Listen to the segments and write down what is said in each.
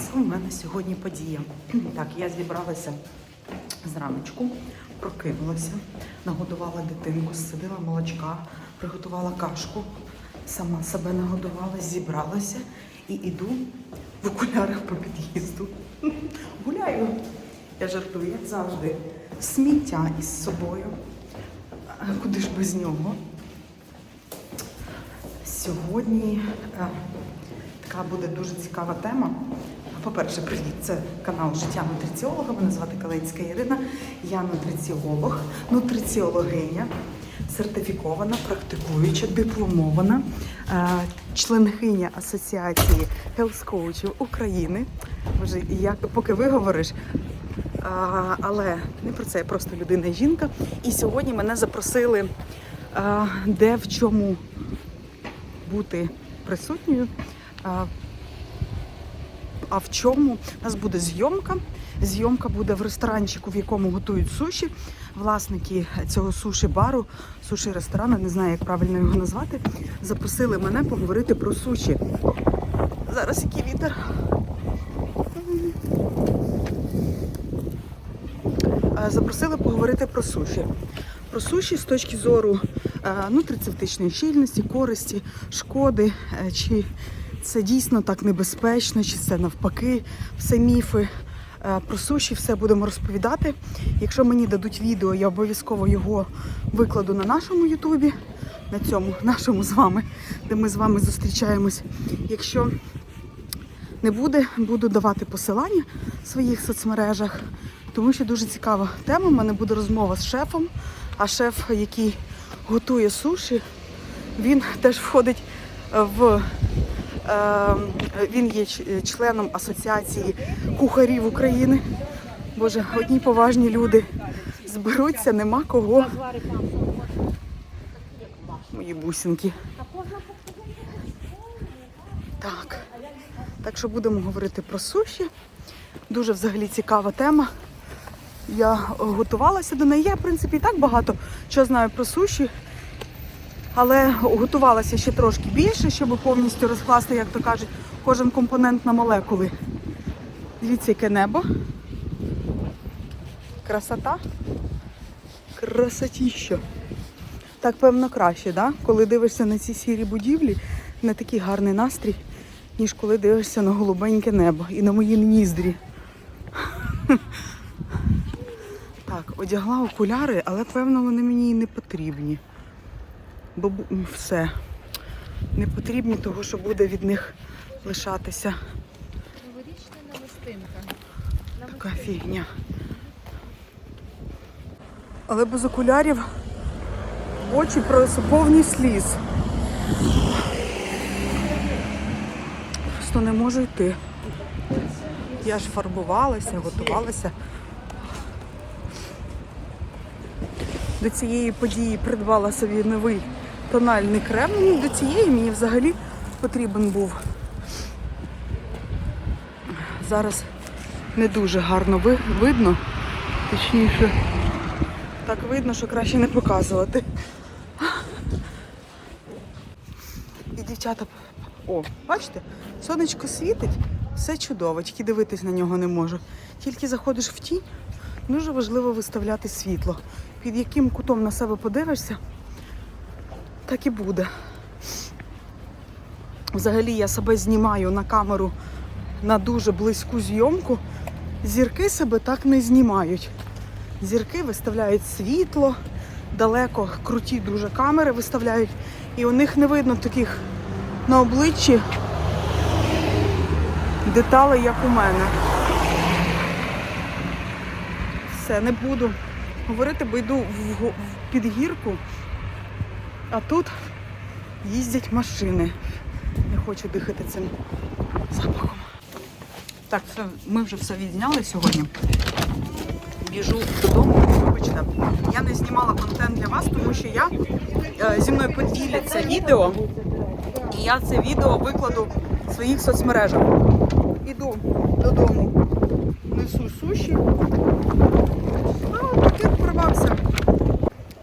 Це у мене сьогодні подія. Так, я зібралася зраночку, прокинулася, нагодувала дитинку, сидила молочка, приготувала кашку, сама себе нагодувала, зібралася і йду в окулярах по під'їзду. Гуляю. Я жартую, як завжди. Сміття із собою. Куди ж без нього? Сьогодні е, така буде дуже цікава тема. По-перше, привіт, це канал Життя нутриціолога. Мене звати Калинська Ірина. Я нутриціолог, нутриціологиня, сертифікована, практикуюча, дипломована, е, членкиня Асоціації Health Coachів України. Боже, як поки ви говориш, а, але не про це, я просто людина і жінка. І сьогодні мене запросили, а, де в чому бути присутньою. А в чому у нас буде зйомка? Зйомка буде в ресторанчику, в якому готують суші. Власники цього суші-бару, суші-ресторану, не знаю, як правильно його назвати, запросили мене поговорити про суші. Зараз який вітер. Е, запросили поговорити про суші. Про суші з точки зору е, нутрицептичної щільності, користі, шкоди, е, чи це дійсно так небезпечно, чи це навпаки, все міфи. Е, Про суші все будемо розповідати. Якщо мені дадуть відео, я обов'язково його викладу на нашому Ютубі, на цьому нашому з вами, де ми з вами зустрічаємось. Якщо не буде, буду давати посилання в своїх соцмережах, тому що дуже цікава тема. У мене буде розмова з шефом. А шеф, який готує суші, він теж входить в він є членом Асоціації кухарів України. Боже, одні поважні люди зберуться, нема кого. Мої бусинки. Так. Так що будемо говорити про суші. Дуже взагалі цікава тема. Я е, готувалася до неї. Я, в принципі, і так багато що знаю про суші. Але готувалася ще трошки більше, щоб повністю розкласти, як то кажуть, кожен компонент на молекули. Дивіться, яке небо. Красота. Красотіщо. Так, певно, краще, да? коли дивишся на ці сірі будівлі, не такий гарний настрій, ніж коли дивишся на голубеньке небо і на мої ніздрі. Так, одягла окуляри, але певно вони мені і не потрібні. Бо все. Не потрібні, того що буде від них лишатися Новорічна намистинка. така фігня. Але без окулярів очі просто повні сліз. Просто не можу йти. Я ж фарбувалася, готувалася. До цієї події придбала собі новий тональний крем. Ну, До цієї мені взагалі потрібен був. Зараз не дуже гарно ви- видно. Точніше, так видно, що краще не показувати. І дівчата, о, бачите, сонечко світить, все чудово, тільки дивитись на нього не можу. Тільки заходиш в тінь, дуже важливо виставляти світло. Під яким кутом на себе подивишся, так і буде. Взагалі я себе знімаю на камеру на дуже близьку зйомку. Зірки себе так не знімають. Зірки виставляють світло, далеко круті дуже камери виставляють, і у них не видно таких на обличчі деталей, як у мене. Все, не буду говорити, бо йду в, підгірку, а тут їздять машини. Не хочу дихати цим запахом. Так, все, ми вже все відзняли сьогодні. Біжу додому. Вибачте, я не знімала контент для вас, тому що я е, зі мною поділяться відео, і я це відео викладу в своїх соцмережах. Іду додому, несу суші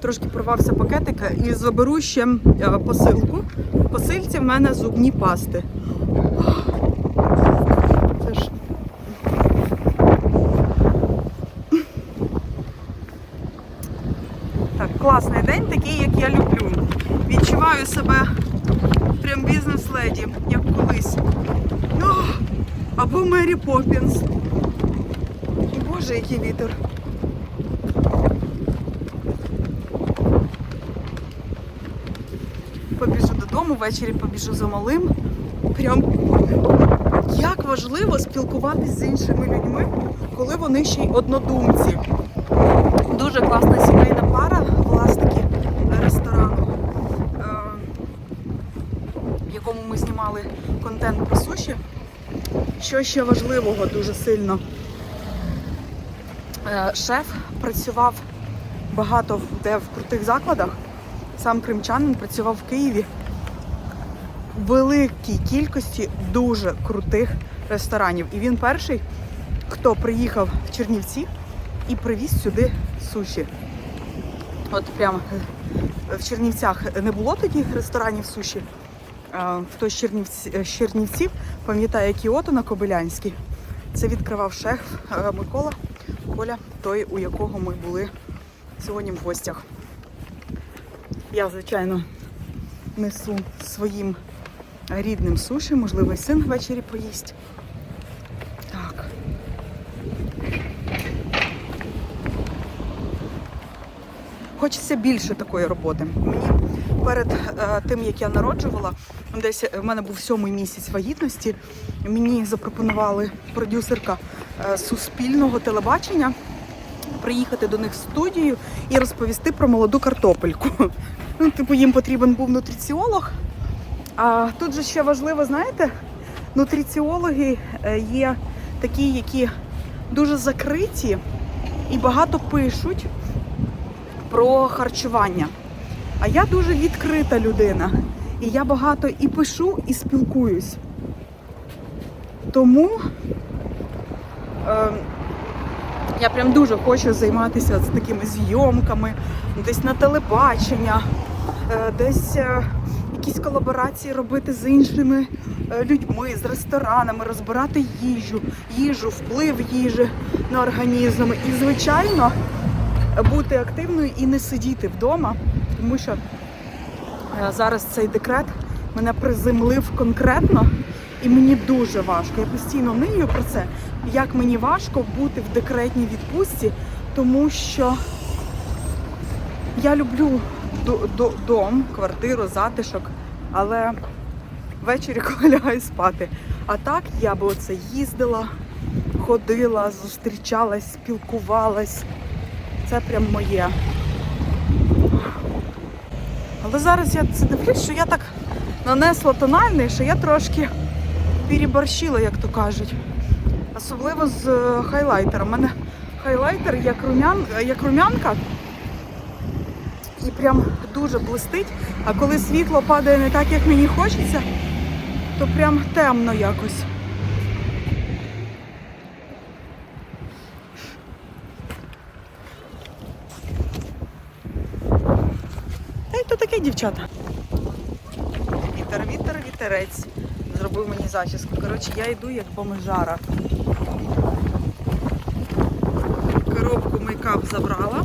трошки порвався пакетик і заберу ще е, посилку. В посильці в мене зубні пасти. Це ж... Так, класний день, такий, як я люблю. Відчуваю себе прям бізнес-леді, як колись. Або Мері Поппінс. Боже, який вітер. Додому, ввечері побіжу за малим. Прям як важливо спілкуватись з іншими людьми, коли вони ще й однодумці. Дуже класна сімейна пара, власники ресторану, е, в якому ми знімали контент про суші. Що ще важливого дуже сильно. Е, Шеф працював багато де в крутих закладах. Сам кримчанин працював в Києві великій кількості дуже крутих ресторанів. І він перший, хто приїхав в Чернівці і привіз сюди суші. От прямо е, в Чернівцях не було тоді ресторанів суші. Хто е, з Чернівців пам'ятає Кіото на Кобилянській. Це відкривав шеф е, Микола Коля, той, у якого ми були сьогодні в гостях. Я, звичайно, несу своїм рідним суші, можливо, і син ввечері поїсть. Так. Хочеться більше такої роботи. Мені перед е, тим, як я народжувала, десь в мене був сьомий місяць вагітності. Мені запропонували продюсерка е, суспільного телебачення приїхати до них в студію і розповісти про молоду картопельку. Ну, типу, їм потрібен був нутриціолог. А тут же ще важливо, знаєте, нутриціологи е, є такі, які дуже закриті і багато пишуть про харчування. А я дуже відкрита людина. І я багато і пишу, і спілкуюсь. Тому е, я прям дуже хочу займатися з такими зйомками, десь на телебачення, е, десь е, якісь колаборації робити з іншими е, людьми, з ресторанами, розбирати їжу, їжу, вплив їжі на організм. І, звичайно, бути активною і не сидіти вдома, тому що е, зараз цей декрет мене приземлив конкретно, і мені дуже важко. Я постійно нию про це. Як мені важко бути в декретній відпустці, тому що я люблю дом, квартиру, затишок, але ввечері коли лягаю спати. А так я би оце їздила, ходила, зустрічалась, спілкувалась. Це прям моє. Але зараз я це дивлюсь, що я так нанесла тональний, що я трошки переборщила, як то кажуть. Особливо з е, хайлайтером. У мене хайлайтер як, румян, як румянка і прям дуже блистить. А коли світло падає не так, як мені хочеться, то прям темно якось. Та й то таке, дівчата. Вітер, вітер, вітерець. Зробив мені зачіску. Коротше, я йду як бомжара. Коробку мейкап забрала.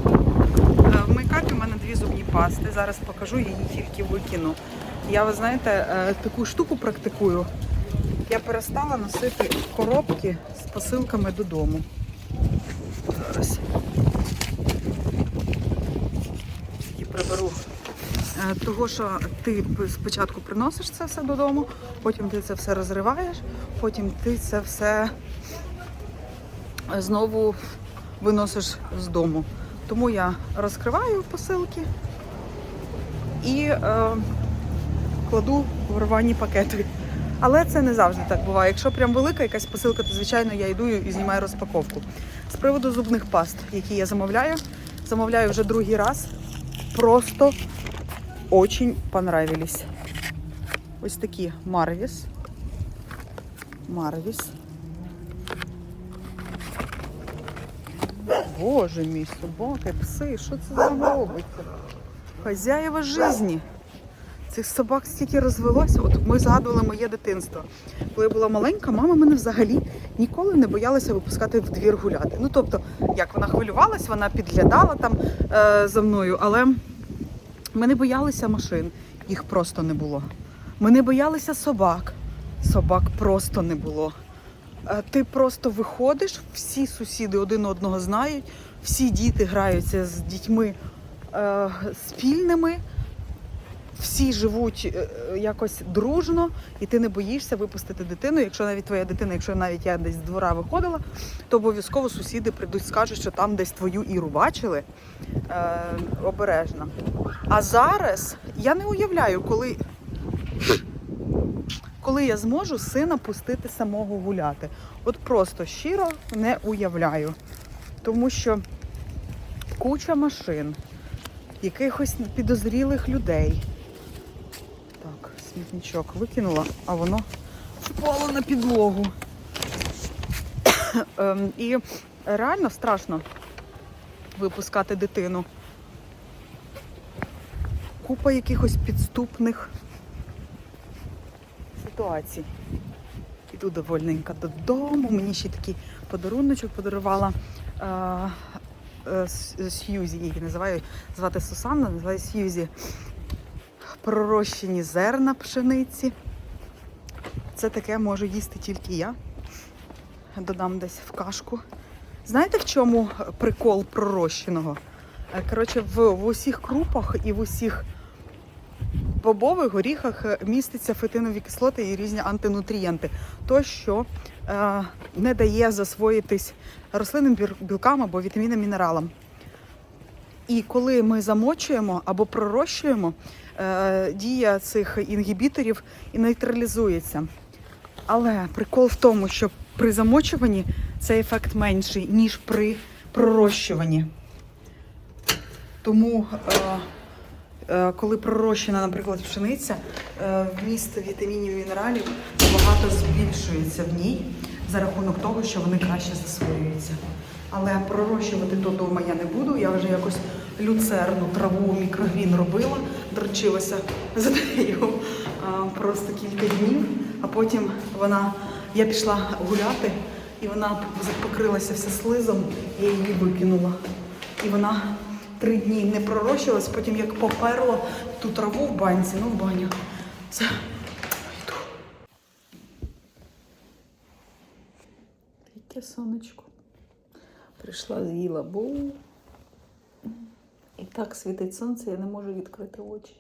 Е, В мейкапі в мене дві зубні пасти. Зараз покажу, я її тільки викину. Я, ви знаєте, е, таку штуку практикую. Я перестала носити коробки з посилками додому. Зараз. І приберу. Е, Того, що ти спочатку приносиш це все додому, потім ти це все розриваєш, потім ти це все знову виносиш з дому. Тому я розкриваю посилки і е, кладу в рвані пакети. Але це не завжди так буває. Якщо прям велика якась посилка, то звичайно я йду і знімаю розпаковку. З приводу зубних паст, які я замовляю, замовляю вже другий раз. Просто очень понравились. Ось такі Марвіс. Марвіс. Боже мій, собаки, пси, що це з робиться? Хазяєва житті. Цих собак стільки розвелося. От ми згадували моє дитинство. Коли я була маленька, мама мене взагалі ніколи не боялася випускати в двір гуляти. Ну тобто, як вона хвилювалась, вона підглядала там е, за мною, але ми не боялися машин, їх просто не було. Ми не боялися собак, собак просто не було. Ти просто виходиш, всі сусіди один одного знають, всі діти граються з дітьми е, спільними, всі живуть е, якось дружно, і ти не боїшся випустити дитину. Якщо навіть твоя дитина, якщо навіть я десь з двора виходила, то обов'язково сусіди прийдуть, скажуть, що там десь твою іру бачили. Е, обережно. А зараз я не уявляю, коли коли я зможу сина пустити самого гуляти. От просто щиро не уявляю. Тому що куча машин, якихось підозрілих людей. Так, смітничок викинула, а воно впало на підлогу. Ем, І реально страшно випускати дитину. Купа якихось підступних ситуацій. Іду довольненько додому. Мені ще такий подаруночок подарувала е, е, Сьюзі, її називаю звати Сусанна, називаю Сьюзі. Пророщені зерна пшениці. Це таке можу їсти тільки я. Додам десь в кашку. Знаєте, в чому прикол пророщеного? Е, Коротше, в, в усіх крупах і в усіх бобових горіхах е, містяться фетинові кислоти і різні антинутрієнти. То, що е, не дає засвоїтись рослинним білкам або вітамінам, мінералам. І коли ми замочуємо або пророщуємо, е, дія цих інгібіторів і нейтралізується. Але прикол в тому, що при замочуванні цей ефект менший, ніж при пророщуванні. Тому, е, коли пророщена, наприклад, пшениця, е, вміст вітамінів і мінералів багато збільшується в ній за рахунок того, що вони краще засвоюються. Але пророщувати то вдома я не буду. Я вже якось люцерну траву мікрогрін робила, дрочилася з нею просто кілька днів, а потім вона, я пішла гуляти, і вона покрилася вся слизом, я її викинула. І вона три дні не пророщувалась, потім як поперла ту траву в банці, ну в баню. Все, йду. Яке сонечко. Прийшла, з'їла бул. І так світить сонце, я не можу відкрити очі.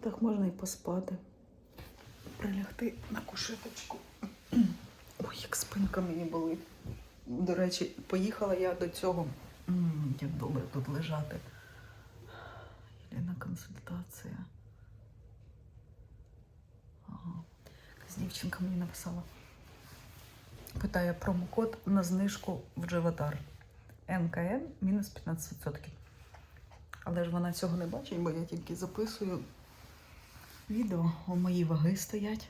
Так можна і поспати. Прилягти на кушеточку. Ой, як спинка мені болить. До речі, поїхала я до цього. Як добре тут лежати. Єлена консультація. Ага. Дівчинка мені написала. Питає промокод на знижку в Дживатар. НКН мінус 15%. Але ж вона цього не бачить, бо я тільки записую відео. О, мої ваги стоять.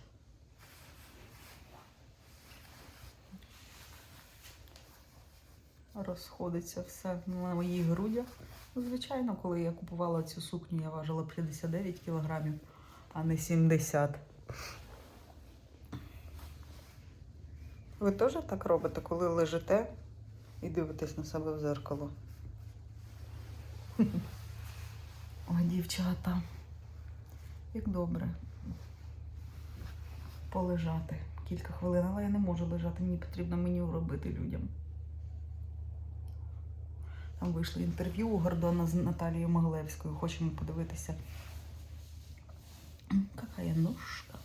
Розходиться все на моїх грудях. Звичайно, коли я купувала цю сукню, я важила 59 кілограмів, а не 70. Ви теж так робите, коли лежите і дивитесь на себе в зеркало? О, дівчата. Як добре. Полежати кілька хвилин, але я не можу лежати, мені потрібно меню робити людям. Там вийшло інтерв'ю у Гордона з Наталією Могилевською. Хочемо подивитися. Какая ножка.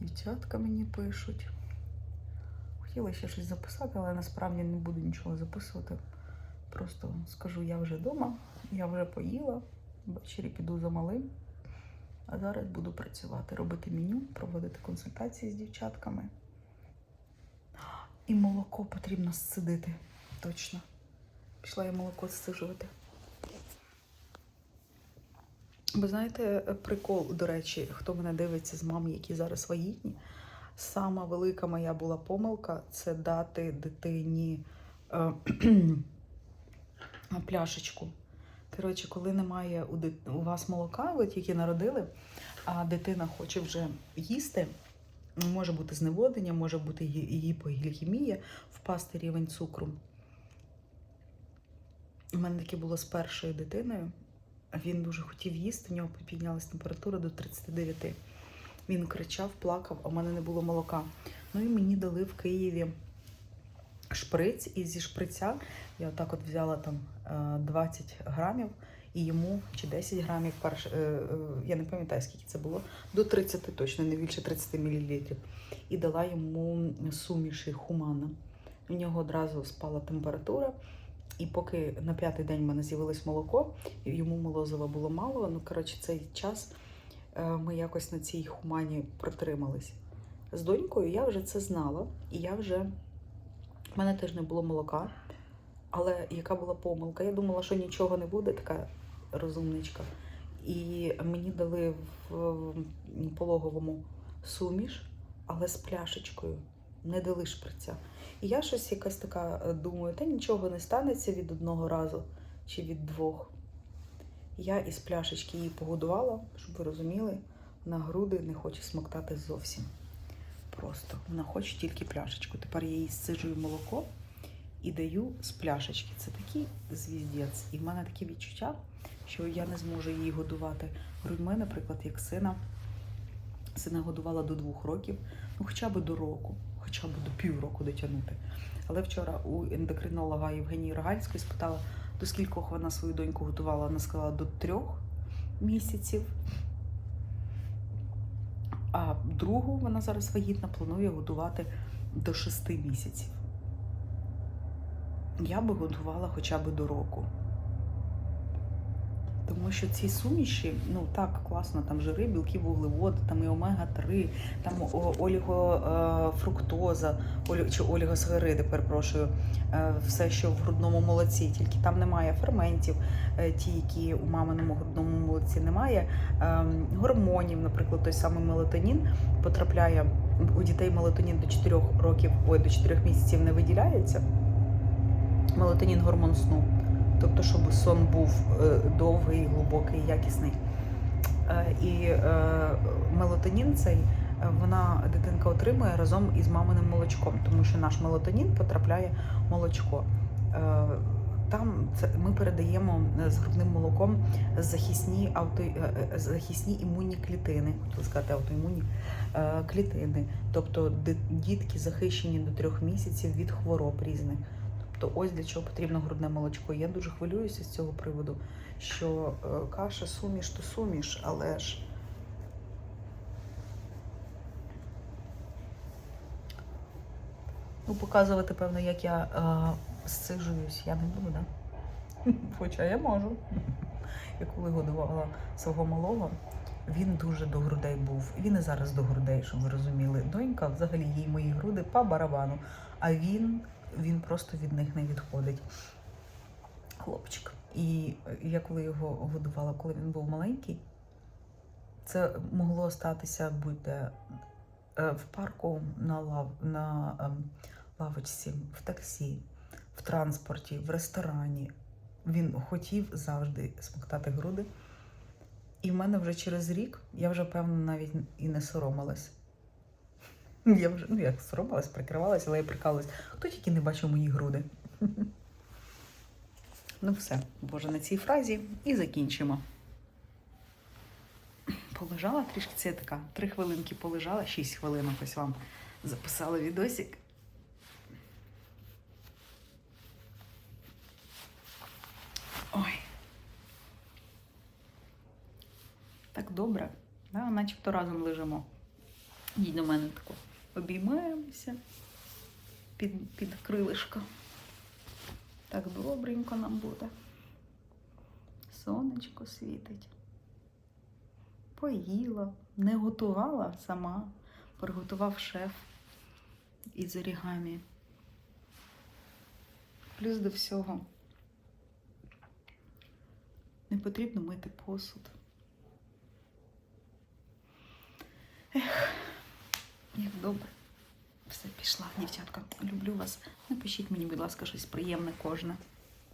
Дівчатка мені пишуть. Хотіла ще щось записати, але насправді не буду нічого записувати. Просто скажу, я вже вдома, я вже поїла, ввечері піду за малим. А зараз буду працювати, робити меню, проводити консультації з дівчатками. І молоко потрібно зцедити. Точно. Пішла я молоко зцежувати. Ви знаєте, прикол, до речі, хто мене дивиться з мам, які зараз вагітні. Сама велика моя була помилка це дати дитині е, пляшечку. Коротше, коли немає у, дит... у вас молока, ви тільки народили, а дитина хоче вже їсти, може бути зневоднення, може бути гі- гіпоглікемія, впасти рівень цукру. У мене таке було з першою дитиною. він дуже хотів їсти, в нього піднялась температура до 39. Він кричав, плакав, а в мене не було молока. Ну і мені дали в Києві шприць, і зі шприця я отак от взяла там е, 20 грамів, і йому чи 10 грамів, перш, е, я не пам'ятаю, скільки це було, до 30 точно, не більше 30 мл. І дала йому суміші хумана. У нього одразу спала температура. І поки на п'ятий день в мене з'явилось молоко, йому молозива було мало. Ну, коротше, цей час е, ми якось на цій хумані протримались. З донькою я вже це знала, і я вже в мене теж не було молока. Але яка була помилка? Я думала, що нічого не буде, така розумничка. І мені дали в пологовому суміш, але з пляшечкою. Не дали шприця. І я щось якась така е, думаю, та нічого не станеться від одного разу чи від двох. Я із пляшечки її погодувала, щоб ви розуміли, на груди не хоче смоктати зовсім. Просто вона хоче тільки пляшечку. Тепер я їй сцижую молоко і даю з пляшечки. Це такий звіздець. І в мене таке відчуття, що я не зможу її годувати грудьми, наприклад, як сина. Сина годувала до двох років, ну хоча б до року, хоча б до півроку дотягнути. Але вчора у ендокринолога Євгенії Рогальської спитала, до скількох вона свою доньку готувала. Вона сказала до трьох місяців. А другу вона зараз вагітна, планує годувати до шести місяців. Я би готувала хоча б до року. Тому що ці суміші, ну так, класно, там жири, білки, вуглеводи, там і омега-3, там олігофруктоза, олі, чи олігосгериди, перепрошую, е, все, що в грудному молоці, тільки там немає ферментів, е, ті, які у маминому грудному молоці немає, ем, гормонів, наприклад, той самий мелатонін потрапляє у дітей мелатонін до 4 років, ой, до 4 місяців не виділяється. Мелатонін гормон сну. Тобто, щоб сон був е, довгий, глибокий, якісний. Е, І е, мелатонін цей вона дитинка отримує разом із маминим молочком, тому що наш мелатонін потрапляє в молочко. Там це ми передаємо з грудним молоком захисні авто, захисні імунні клітини, хотіла сказати автоімунні клітини. Тобто дітки захищені до трьох місяців від хвороб різних. Тобто ось для чого потрібно грудне молочко. Я дуже хвилююся з цього приводу, що е, каша суміш то суміш, але ж. Ну, показувати, певно, як я е, сцижуюсь, я не буду, да? Хоча я можу. Я коли годувала свого малого, він дуже до грудей був. Він і зараз до грудей, щоб ви розуміли. Донька, взагалі, їй мої груди по барабану. А він, він просто від них не відходить. Хлопчик. І я коли його годувала, коли він був маленький, це могло статися будь-де е, в парку на, лав, на ем, лавочці, в таксі, в транспорті, в ресторані. Він хотів завжди смоктати груди. І в мене вже через рік я вже, певно, навіть і не соромилась. Я вже, ну як соромилась, прикривалась, але я прикалась. Хто тільки не бачив мої груди. Ну все, боже, на цій фразі і закінчимо. Полежала трішки, це така, три хвилинки полежала, шість хвилинок ось вам записала відосик. Ой. Так добре, да? начебто разом лежимо. Їдь до мене тако. Обіймаємося під, під крилишко. Так добренько нам буде. Сонечко світить. Поїла, не готувала сама, приготував шеф із орігамі. Плюс до всього не потрібно мити посуд. Ех, як добре. Все, пішла, дівчатка. Люблю вас. Напишіть мені, будь ласка, щось приємне кожне.